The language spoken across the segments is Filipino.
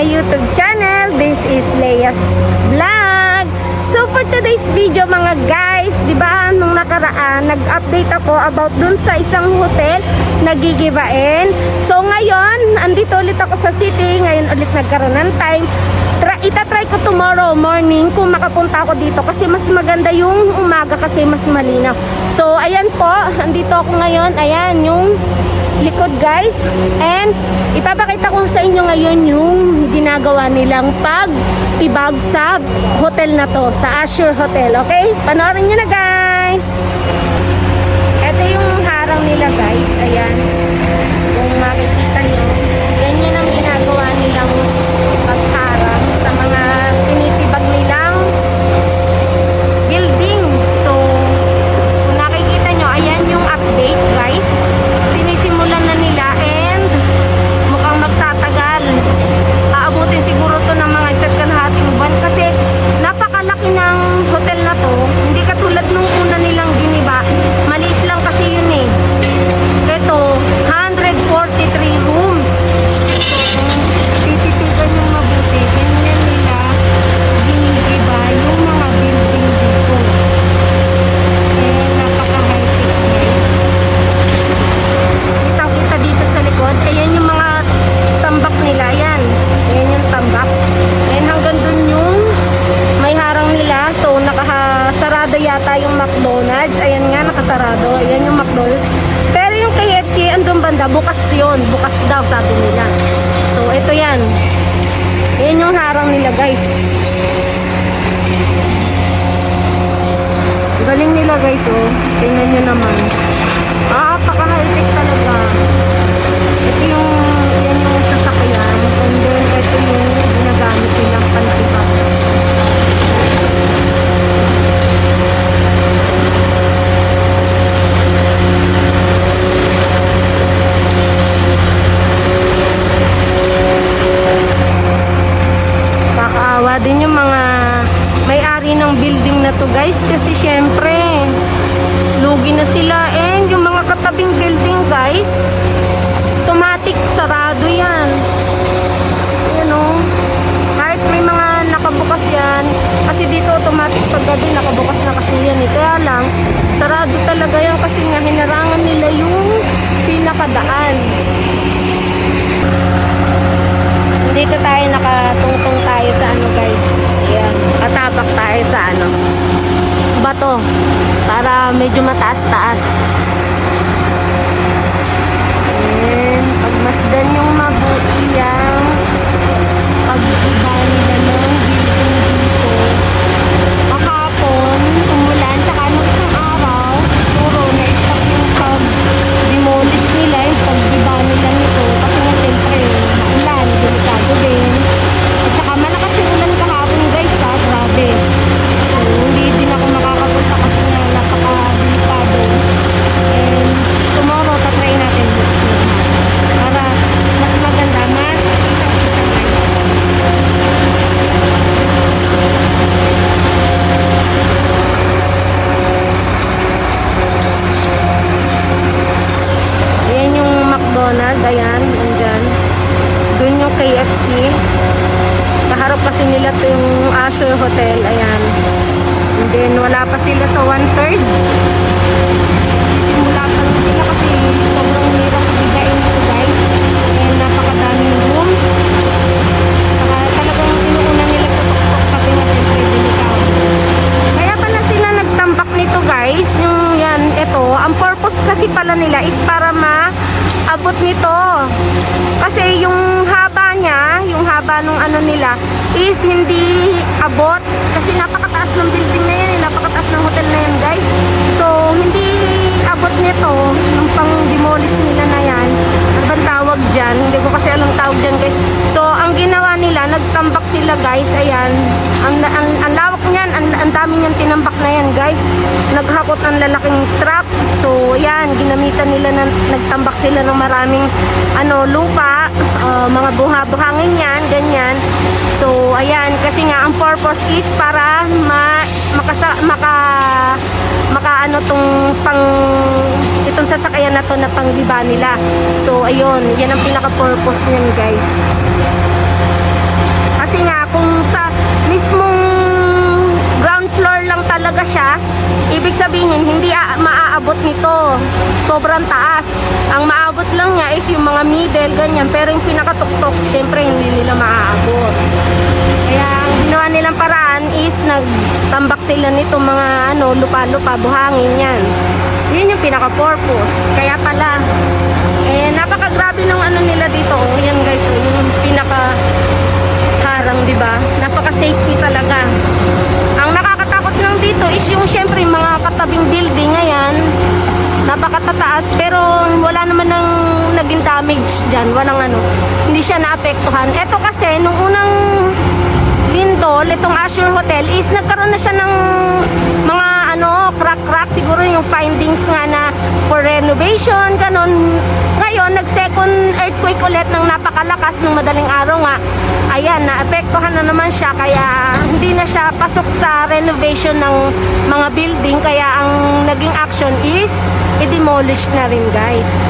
my YouTube channel. This is Leia's Vlog. So for today's video mga guys, 'di ba nung nakaraan nag-update ako about dun sa isang hotel na gigibain. So ngayon, andito ulit ako sa city, ngayon ulit nagkaroon ng time. Tra itatry ko tomorrow morning kung makapunta ako dito kasi mas maganda yung umaga kasi mas malinaw. So ayan po, andito ako ngayon. Ayan yung likod guys. And ipapakita ko sa inyo ngayon yung ginagawa nilang pag tibag sa hotel na to, sa Azure Hotel. Okay? Panoorin nyo na guys! Ito yung harang nila guys. Ayan. Kung makikita nyo, ganyan ang ginagawa nilang pagharang sa mga tinitibag nilang building. So, kung nakikita nyo, ayan yung update guys. Sinisimulan na nila and mukhang magtatagal. Aabutin siguro to ng mga isa't kalahating buwan kasi napakalaki ng hotel na to. Hindi katulad nung una nilang giniba. Maliit lang kasi yun eh. Ito, 143 rooms. So, kung tititigan yung mabuti, ganyan nila ginigiba yung mga building dito. Eh, napaka-high-tech guys. Kitang-kita dito sa likod. Ayan yung mga tambak nila. Ayan. Ayan yung tambak. Ayan hanggang dun yung may harang nila. So, nakasarado yata yung McDonald's. Ayan nga, nakasarado. Ayan yung McDonald's. Pero yung KFC, andun banda, bukas yon Bukas daw, sabi nila. So, ito yan. Ayan yung harang nila, guys. Galing nila, guys, oh. Tingnan nyo naman. Ah, paka-high-tech talaga. Building na to guys. Kasi syempre lugi na sila. And yung mga katabing building guys automatic sarado yan. Yan o kahit may mga nakabukas yan kasi dito automatic paggabi nakabukas na kasi yan eh. Lang sarado talaga yan kasi nga hinarangan nila yung pinakadaan dito tayo nakatungtong tayo sa ano guys yan atapak tayo sa ano bato para medyo mataas-taas. And pagmasdan yung mabuti yung pag-iba ng abot. Kasi napakataas ng building na yan, eh, napakataas ng hotel na yan guys. So, hindi abot nito, yung pang demolish nila na yan. Ano bang tawag dyan? Hindi ko kasi alam tawag dyan guys. So, ang ginawa nila, nagtambak sila guys, ayan. Ang, ang, ang lawak niyan, ang, ang dami niyan tinambak na yan guys. Naghakot ng lalaking trap. So, yan, ginamitan nila na nagtambak sila ng maraming ano, lupa, uh, mga buha-buhangin yan, ganyan. So, ayan, kasi nga ang purpose is para ma, makasa, maka, makaano tong pang itong sasakyan na to na pangbiba nila. So ayun, yan ang pinaka purpose niyan, guys. Kasi nga kung sa mismong ground floor lang talaga siya, ibig sabihin hindi maaabot nito. Sobrang taas. Ang maabot lang niya is yung mga middle ganyan, pero yung pinakatuktok, syempre hindi nila maaabot. Kaya ginawa nilang paraan is nagtambak sila nito mga ano, lupa-lupa, buhangin yan. Yun yung pinaka-purpose. Kaya pala, eh, napakagrabe ng ano nila dito. Oh, yan guys, oh, yung pinaka-harang, di ba? Napaka-safety talaga. Ang nakakatakot lang dito is yung syempre mga katabing building, ayan, napakatataas, pero wala naman ng naging damage dyan. Walang ano, hindi siya naapektuhan. Ito kasi, nung unang Lindol, itong Azure Hotel, is nagkaroon na siya ng mga ano, crack-crack, siguro yung findings nga na for renovation, ganun. Ngayon, nag-second earthquake ulit ng napakalakas ng madaling araw nga. Ayan, naapektuhan na naman siya, kaya hindi na siya pasok sa renovation ng mga building, kaya ang naging action is, i-demolish na rin guys.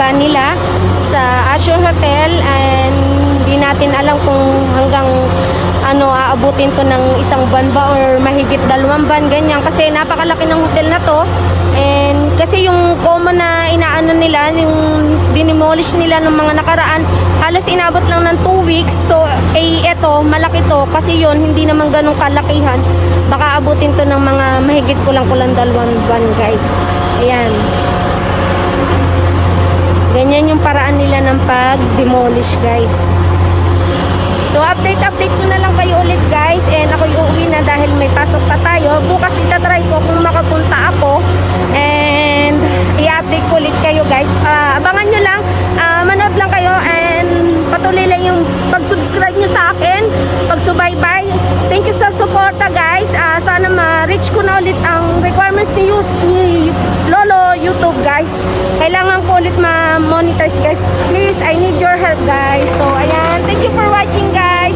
ibaba nila sa Azure Hotel and hindi natin alam kung hanggang ano aabutin to ng isang ban ba or mahigit dalawang ban ganyan. Kasi napakalaki ng hotel na to. And kasi yung common na inaano nila yung dinimolish nila ng mga nakaraan halos inabot lang ng 2 weeks. So eh eto malaki to. Kasi yon hindi naman ganun kalakihan. Baka abutin to ng mga mahigit kulang-kulang dalawang ban guys. Ayan. Ganyan yung paraan nila ng pag-demolish, guys. So, update-update ko na lang kayo ulit, guys. And ako uuwi na dahil may pasok pa tayo. Bukas itatry ko kung makapunta ako. And i-update ko ulit kayo, guys. Ah, abangan nyo lang. Ah, manood lang kayo. And patuloy lang yung pag-subscribe nyo sa akin. Pag-subaybay. Thank you sa suporta, guys. Ah, sana ma-reach ko na ulit ang requirements ni, Yus- ni Lolo YouTube, guys. Kailangan ko ulit ma-monetize, guys. Please, I need your help, guys. So, ayan. Thank you for watching, guys.